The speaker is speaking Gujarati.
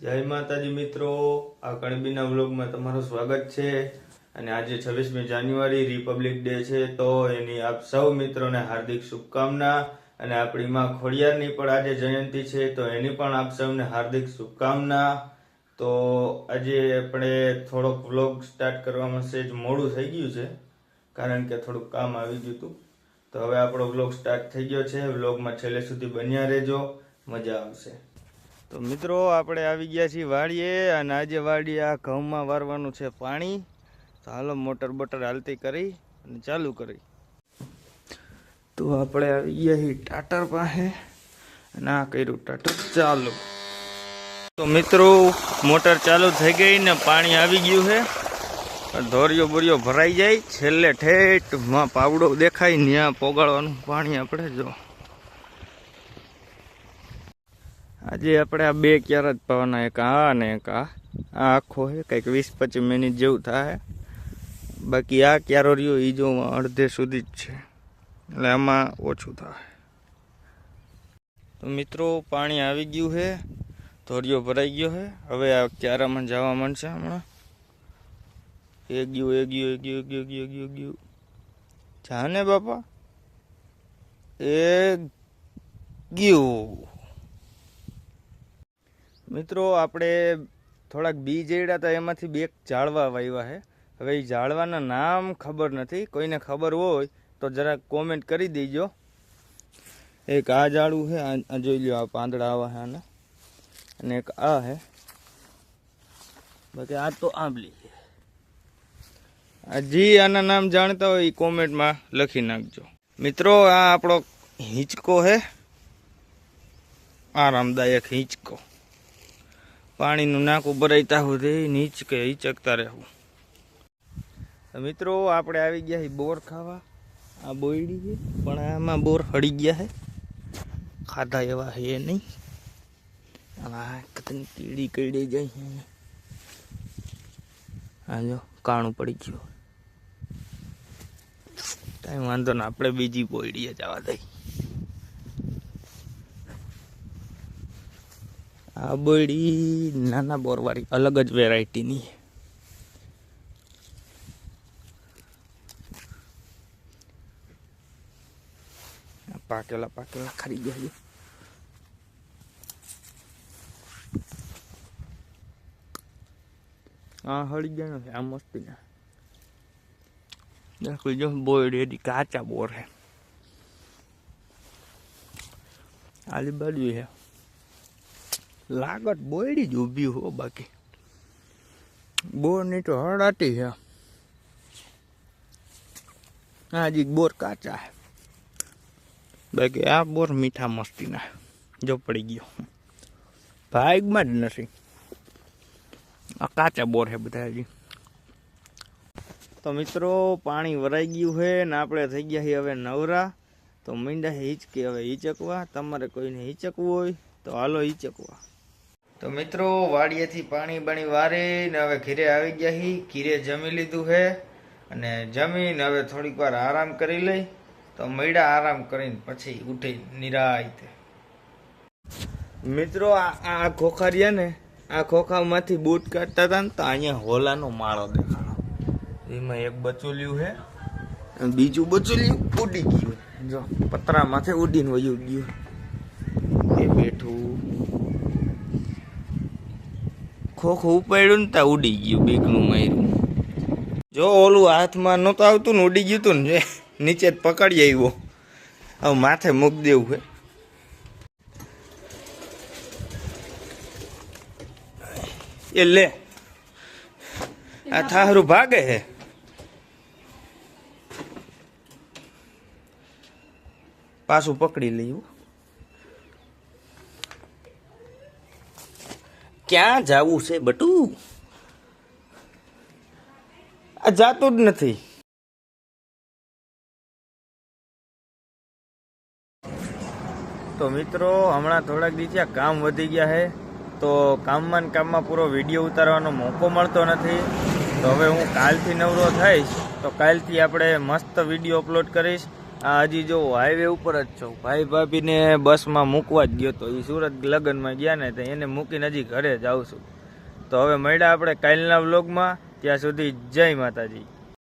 જય માતાજી મિત્રો. આ કણબીના વ્લોગમાં તમારું સ્વાગત છે. અને આજે છવ્વીસમી જાન્યુઆરી, રિપબ્લિક ડે છે, તો એની આપ સૌ મિત્રોને હાર્દિક શુભકામના. અને આપણી માં ખોડિયારની પણ આજે જયંતિ છે, તો એની પણ આપ સૌને હાર્દિક શુભકામના. તો આજે આપણે થોડોક વ્લોગ સ્ટાર્ટ કરવામાં સહેજ મોડું થઈ ગયું છે, કારણ કે થોડુંક કામ આવી ગયું હતું. તો હવે આપણો વ્લોગ સ્ટાર્ટ થઈ ગયો છે. વ્લોગમાં છેલ્લે સુધી બન્યા રહેજો. મજા આવશે. તો મિત્રો, આપણે આવી ગયા છીએ વાડીએ અને આજે વાડીએ આ ઘઉંમાં વારવાનું છે પાણી. તો હાલો મોટર બોટર હાલતી કરી અને ચાલુ કરી. તો આપણે આવી ગયા છીએ ટાટર પાસે અને આ કર્યું ટાટર ચાલુ. તો મિત્રો, મોટર ચાલુ થઈ ગઈ ને પાણી આવી ગયું છે. ધોરિયો બોરિયો ભરાઈ જાય. છેલ્લે ઠેઠમાં પાવડો દેખાય ત્યાં પોગાળવાનું પાણી આપણે જો. આજે આપણે આ બે ક્યારે જ પાવાના એક આ અને એક આ. આ આખો છે, કંઈક વીસ પચીસ મિનિટ જેવું થાય. બાકી આ ક્યારો રહ્યો એ જો અડધે સુધી જ છે. એટલે આમાં ઓછું થાય. તો મિત્રો, પાણી આવી ગયું છે. ધોરિયો ભરાઈ ગયો છે. હવે આ ક્યારામાં જવા માંડશે હમણાં. એ ગયું એ ગયું એ ગયું ગયું ગયું ગયું. ગયું જાને બાપા. એ ગયું. મિત્રો, આપણે થોડાક બી જેડ્યા હતા એમાંથી બે ઝાડવા વાવ્યા છે હવે એ ઝાડવાના નામ ખબર નથી. કોઈને ખબર હોય તો જરાક કોમેન્ટ કરી દેજો. એક આ જાળવું છે આ જોઈ લો આ પાંદડા આવા છે આના. અને એક આ છે બાકી આ તો આંબલી છે જી આના નામ જાણતા હોય એ કોમેન્ટમાં લખી નાખજો. મિત્રો, આ આપણો હિંચકો છે આરામદાયક હિંચકો. પાણીનું નાક ઉભરાયતા સુધી નીચકે હિચકતા રહેવું. મિત્રો, આપણે આવી ગયા છે બોર ખાવા. આ બોયડી છે, પણ આમાં બોર હળી ગયા છે. ખાધા એવા છે નહીં. કતની કીડી કઈડી જાય આ જો, કાણું પડી ગયું. કાંઈ વાંધો ને આપણે બીજી બોયડીએ જવા દઈ આ બોયડી નાના બોરવાળી અલગ જ વેરાયટીની પાકેલા પાકેલા ખરી ગયા છે હા હળી ગયા નથી આ મસ્તી ના દેખો જો બોયડી એડી કાચા બોર હે આલી બાજુ હે લાગત બોયડી જ ઊભી હો બાકી. બોરની તો હળાટી છે હાજી બોર કાચા હે. બાકી આ બોર મીઠા મસ્તીના જો પડી ગયો. ભાગમાં જ નથી. આ કાચા બોર છે બધા હજી. તો મિત્રો, પાણી વરાઈ ગયું છે ને આપણે થઈ ગયા છીએ હવે નવરા. તો મીંડા હિંચકી. હવે હિંચકવા. તમારે કોઈને હિંચકવું હોય તો હાલો હિચકવા. તો મિત્રો, વાડીએથી પાણી બાણી વારે ને હવે ઘીરે આવી ગયા હી. ઘીરે જમી લીધું હે અને જમીને હવે થોડીક વાર આરામ કરી લઈ. તો મૈડા આરામ કરીને પછી ઉઠી નિરાયતે. મિત્રો, આ આ ખોખા ને, આ ખોખામાંથી બૂટ કાઢતા હતા ને, તો અહીંયા હોલાનો માળો દેખાડો એમાં એક બચુલ્યું છે બીજું બચુલ્યું ઉડી ગયું. જો પતરા માથે ઉડીને વયું ગયું. એ બેઠું. ખોખું ઉપાડ્યું ને ત્યાં ઉડી ગયું બીકનું માર્યું. જો ઓલું હાથમાં નહોતું આવતું ને ઉડી ગયું તું ને નીચે જ પકડી આવ્યો. હવે માથે મૂકી દેવું છે. એ લે. આ થારું ભાગે છે. પાછું પકડી લઈ ક્યાં જવું છે બટુ? આ જાતું જ નથી. તો મિત્રો, હમણાં થોડાક દિવસે કામ વધી ગયા છે. તો કામમાં ને કામમાં પૂરો વીડિયો ઉતારવાનો મોકો મળતો નથી. તો હવે હું કાલથી નવરો થઈશ. તો કાલથી આપણે મસ્ત વીડિયો અપલોડ કરીશ. આ હજી જો હાઈવે ઉપર જ છો. ભાઈ ભાભીને બસમાં મૂકવા જ ગયો તો એ સુરત લગ્નમાં ગયા ને તો એને મૂકીને હજી ઘરે જ આવશું તો હવે મળ્યા આપણે કાલના વ્લોગમાં ત્યાં સુધી જય માતાજી.